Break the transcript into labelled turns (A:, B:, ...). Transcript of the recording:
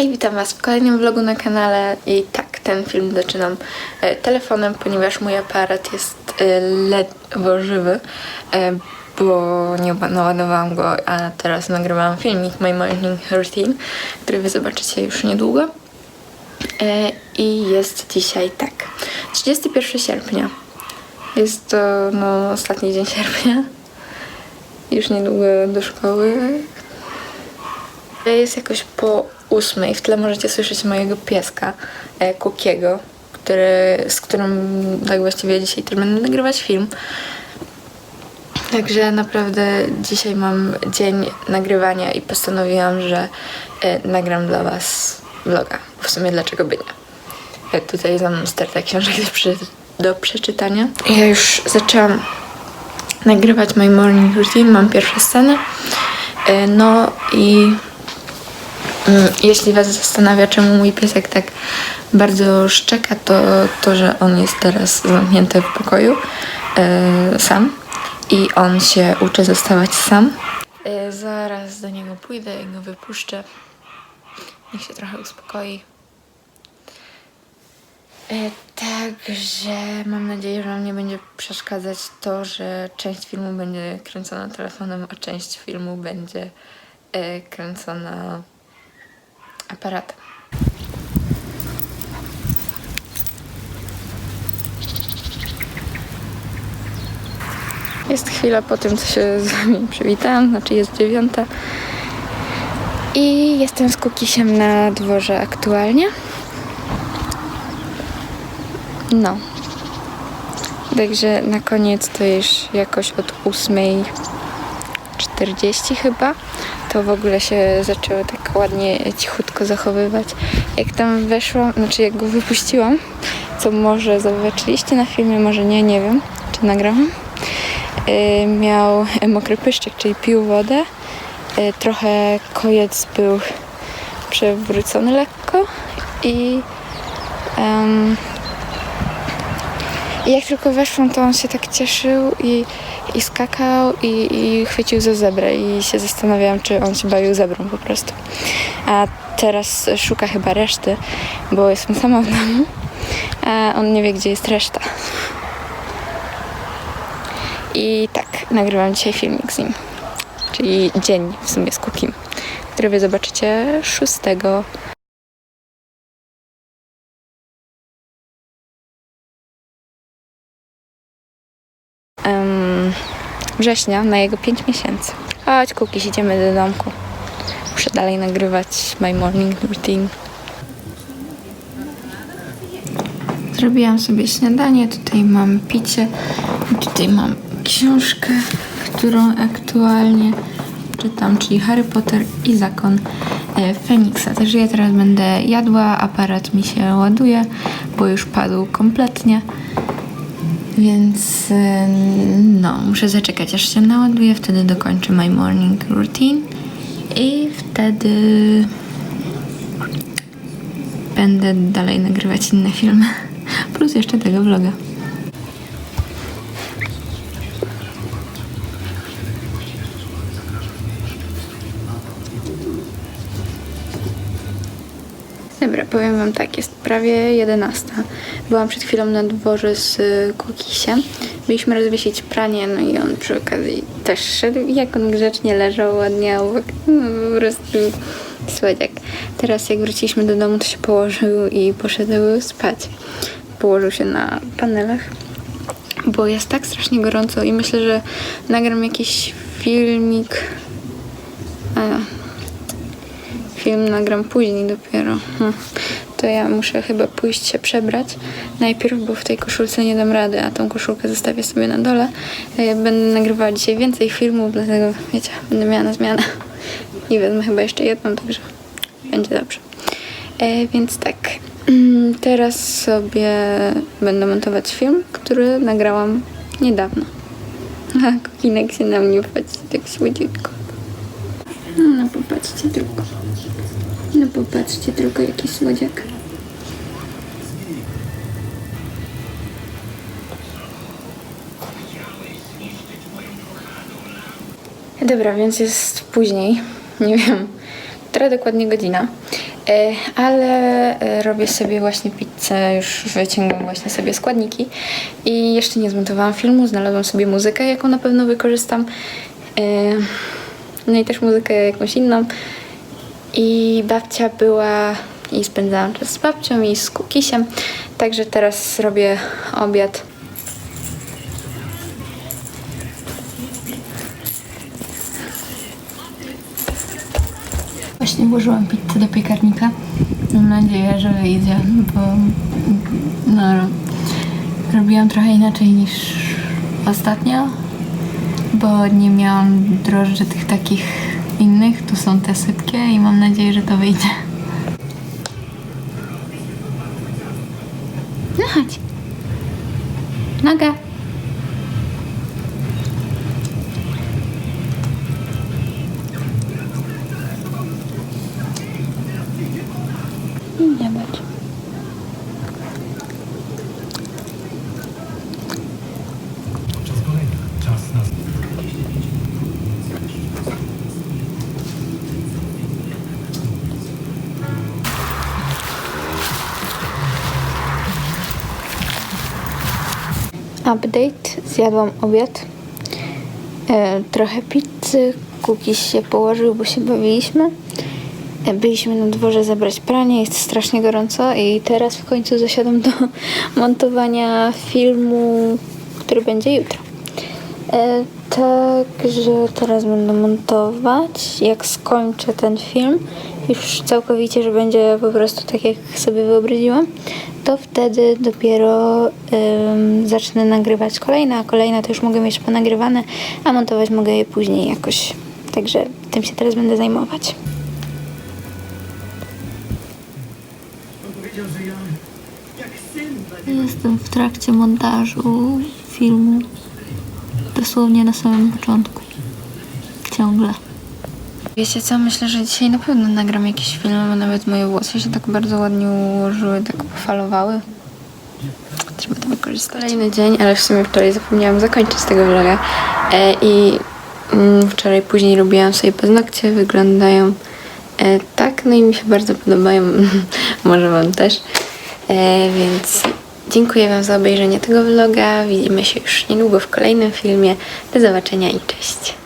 A: Hej, witam Was w kolejnym vlogu na kanale i tak, ten film zaczynam e, telefonem, ponieważ mój aparat jest e, ledwo żywy, e, bo nie naładowałam go, a teraz nagrywałam filmik My Morning Routine, który Wy zobaczycie już niedługo. E, I jest dzisiaj tak, 31 sierpnia. Jest to no, ostatni dzień sierpnia. Już niedługo do szkoły. Jest jakoś po ósmej. W tle możecie słyszeć mojego pieska, e, Kukiego, który, z którym tak właściwie dzisiaj też będę nagrywać film. Także naprawdę dzisiaj mam dzień nagrywania i postanowiłam, że e, nagram dla Was vloga. W sumie dlaczego by nie. E, tutaj za mną sterta książek do, do przeczytania. Ja już zaczęłam nagrywać My Morning Routine, mam pierwsze sceny. E, No i Jeśli Was zastanawia, czemu mój piesek tak bardzo szczeka, to to, że on jest teraz zamknięty w pokoju e, sam i on się uczy zostawać sam. E, zaraz do niego pójdę i go wypuszczę. Niech się trochę uspokoi. E, Także mam nadzieję, że Wam nie będzie przeszkadzać to, że część filmu będzie kręcona telefonem, a część filmu będzie e, kręcona aparatem. Jest chwila po tym, co się z Wami przywitałam, znaczy jest dziewiąta. I jestem z Kukisiem na dworze aktualnie. No. Także na koniec to już jakoś od 8.40 chyba. To w ogóle się zaczęło tak ładnie cichutko zachowywać. Jak tam weszłam, znaczy jak go wypuściłam, co może zobaczyliście na filmie, może nie, nie wiem, czy nagrałam. Yy, miał mokry pyszczek, czyli pił wodę. Yy, trochę kojec był przewrócony lekko i i jak tylko weszłam, to on się tak cieszył i, i skakał i, i chwycił za zebrę i się zastanawiałam, czy on się bawił zebrą po prostu. A teraz szuka chyba reszty, bo jestem sama w domu, a on nie wie, gdzie jest reszta. I tak, nagrywam dzisiaj filmik z nim, czyli dzień w sumie z Kukim, który wy zobaczycie 6 września na jego 5 miesięcy. Chodź, Kukiś, idziemy do domku. Muszę dalej nagrywać my morning routine. Zrobiłam sobie śniadanie, tutaj mam picie, tutaj mam książkę, którą aktualnie czytam, czyli Harry Potter i Zakon e, Feniksa. Także ja teraz będę jadła, aparat mi się ładuje, bo już padł kompletnie. Więc no, muszę zaczekać aż się naładuje, wtedy dokończę my morning routine i wtedy będę dalej nagrywać inne filmy. Plus jeszcze tego vloga. Dobra, powiem wam tak, jest prawie 11. Byłam przed chwilą na dworze z y, Kukisiem. Byliśmy rozwiesić pranie, no i on przy okazji też szedł. I Jak on grzecznie leżał ładnie obok, no po prostu słodziak. Teraz jak wróciliśmy do domu, to się położył i poszedł spać. Położył się na panelach, bo jest tak strasznie gorąco i myślę, że nagram jakiś filmik. A, film nagram później dopiero. Hm. To ja muszę chyba pójść się przebrać najpierw, bo w tej koszulce nie dam rady, a tą koszulkę zostawię sobie na dole. E, Będę nagrywała dzisiaj więcej filmów, dlatego wiecie, będę miała na zmianę. I wezmę chyba jeszcze jedną, także będzie dobrze. E, więc tak, mm, teraz sobie będę montować film, który nagrałam niedawno. A kokinek się na mnie patrzy tak słodziutko. No popatrzcie tylko. No popatrzcie tylko jaki słodziak. Dobra, więc jest później. Nie wiem, która dokładnie godzina. E, ale e, robię sobie właśnie pizzę, już wyciągam właśnie sobie składniki i jeszcze nie zmontowałam filmu, znalazłam sobie muzykę, jaką na pewno wykorzystam. E, No i też muzykę jakąś inną. I babcia była i spędzałam czas z babcią i z kukisiem. Także teraz robię obiad. Właśnie włożyłam pizzę do piekarnika. Mam nadzieję, że wyjdzie, bo no, robiłam trochę inaczej niż ostatnio, bo nie miałam drożdży tych takich innych. Tu są te sypkie i mam nadzieję, że to wyjdzie. No chodź. Noga. Nie bać. Update. Zjadłam obiad. E, trochę pizzy. Kukiś się położył, bo się bawiliśmy. E, byliśmy na dworze zabrać pranie. Jest strasznie gorąco i teraz w końcu zasiadam do montowania filmu, który będzie jutro. E, także teraz będę montować. Jak skończę ten film, już całkowicie, że będzie po prostu tak, jak sobie wyobraziłam, to wtedy dopiero em, zacznę nagrywać kolejne, a kolejne to już mogę mieć ponagrywane, a montować mogę je później jakoś. Także tym się teraz będę zajmować. Jestem w trakcie montażu filmu. Dosłownie na samym początku. Ciągle. Wiecie co, myślę, że dzisiaj na pewno nagram jakiś film, bo nawet moje włosy się tak bardzo ładnie ułożyły, tak pofalowały. Trzeba to wykorzystać. Kolejny dzień, ale w sumie wczoraj zapomniałam zakończyć tego vloga. E, I mm, wczoraj później robiłam sobie paznokcie, wyglądają e, tak, no i mi się bardzo podobają. Może wam też. E, więc dziękuję wam za obejrzenie tego vloga. Widzimy się już niedługo w kolejnym filmie. Do zobaczenia i cześć.